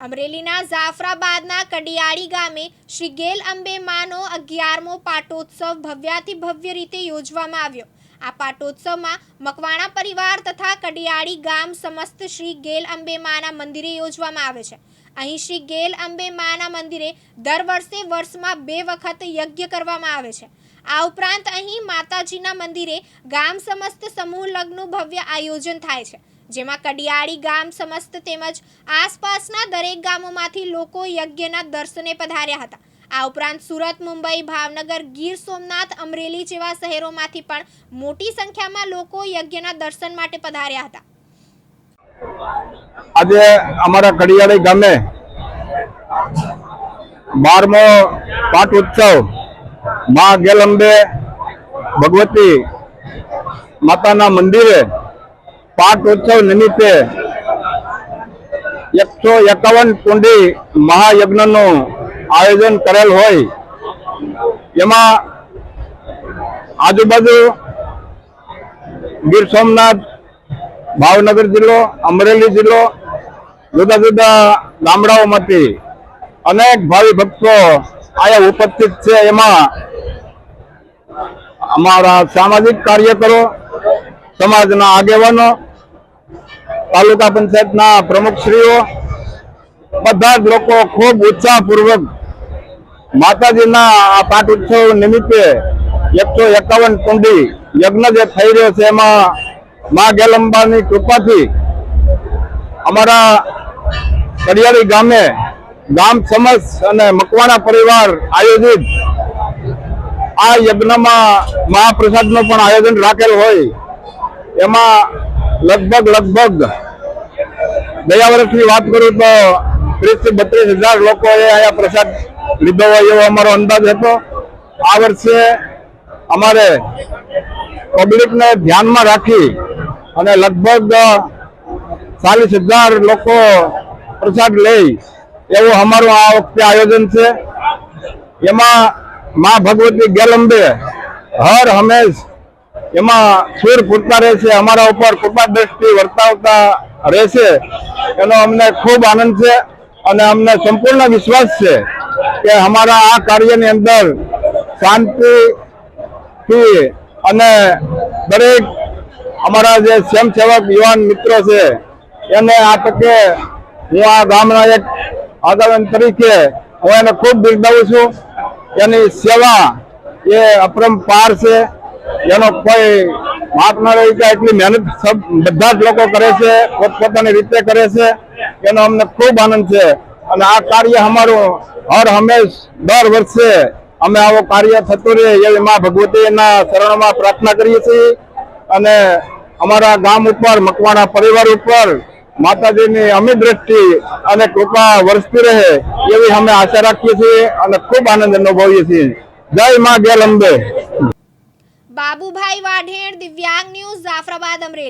અમરેલીના જાફરાબાદના કડિયાળી ગામે શ્રી ગેલ અંબે માનો અગિયારમો પાટોત્સવ ભવ્યાતિ ભવ્ય રીતે યોજવામાં આવ્યો. આ પાટોત્સવમાં મકવાણા પરિવાર તથા કડિયાળી ગામ સમસ્ત શ્રી ગેલ અંબે માના મંદિરે યોજવામાં આવે છે. અહીં શ્રી ગેલ અંબે માના મંદિરે દર વર્ષે વર્ષમાં બે વખત યજ્ઞ કરવામાં આવે છે. આ ઉપરાંત અહીં માતાજીના મંદિરે ગામ સમસ્ત સમૂહ લગ્નનું ભવ્ય આયોજન થાય છે. જેમાં કડિયાળી ગામ સમસ્ત તેમજ આસપાસના દરેક ગામોમાંથી લોકો યજ્ઞના દર્શને પધાર્યા હતા. આ ઉપરાંત સુરત, મુંબઈ, ભાવનગર, ગીર સોમનાથ, અમરેલી જેવા શહેરોમાંથી પણ મોટી સંખ્યામાં લોકો યજ્ઞના દર્શન માટે પધાર્યા હતા. આજે અમારા કડિયાળી ગામે બારમો પાઠ ઉત્સવ મા ગેલંબે ભગવતી માતાના મંદિરે પાટ ઉત્સવ નિમિત્તે એકસો એકાવન કુંડી મહાયજ્ઞનું આયોજન કરેલ હોય. એમાં આજુબાજુ ગીર સોમનાથ, ભાવનગર જિલ્લો, અમરેલી જિલ્લો, જુદા જુદા ગામડાઓમાંથી અનેક ભાવિ ભક્તો આયા ઉપસ્થિત છે. એમાં અમારા સામાજિક કાર્યકરો, સમાજના આગેવાનો તાલુકા પંચાયતના પ્રમુખશ્રીઓ, બધા જ લોકો ખૂબ ઉત્સાહપૂર્વક માતાજીના આ પાઠ ઉત્સવ નિમિત્તે એકસો એકાવન કુંડી યજ્ઞ જે થઈ રહ્યો છે એમાં મા ગેલંબાની કૃપાથી અમારા કરિયાળી ગામે ગામ સમજ અને મકવાણા પરિવાર આયોજિત આ યજ્ઞમાં મહાપ્રસાદનું પણ આયોજન રાખેલ હોય. એમાં લગભગ લગભગ. ગયા વર્ષની વાત કરું તો ત્રીસથી બત્રીસ હજાર લોકોએ અહીંયા પ્રસાદ લીધો હોય એવો અમારો અંદાજ હતો. આ વર્ષે અમારે પબ્લિકને ધ્યાનમાં રાખી અને લગભગ ચાલીસ હજાર લોકો પ્રસાદ લે એવું અમારું આ વખતે આયોજન છે. એમાં મા ભગવતી ગેલંબે હર હંમેશ એમાં સુર ફૂટતા રહેશે, અમારા ઉપર કૃપા દ્રષ્ટિ વર્તાવતા રહેશે. એનો અમને ખૂબ આનંદ છે અને અમને સંપૂર્ણ વિશ્વાસ છે કે અમારા આ કાર્યની અંદર શાંતિથી અને દરેક અમારા જે સ્વયંસેવક યુવાન મિત્રો છે, એને આ તકે હું આ ગામના એક આગેવાન તરીકે હું એને ખૂબ બિરદાવું છું. એની સેવા એ અપરંપાર છે. એનો કોઈ માપ ન રહી કે એટલી મહેનત બધા જ લોકો કરે છે, પોતપોતાની રીતે કરે છે, એનો અમને ખૂબ આનંદ છે. અને આ કાર્ય અમારું હર હંમેશ દર વર્ષે અમે આવો કાર્ય થતું રહે એવી મા ભગવતીના શરણમાં પ્રાર્થના કરીએ છીએ. અને અમારા ગામ ઉપર, મકવાણા પરિવાર ઉપર માતાજીની અમિત દ્રષ્ટિ અને કૃપા વરસતી રહે એવી અમે આશા રાખીએ છીએ અને ખૂબ આનંદ અનુભવીએ છીએ. જય મા ગેલ અંબે બાબુભાઈ વાઢેણ દિવ્યાંગ ન્યૂઝ જાફરાબાદ અમરેલી.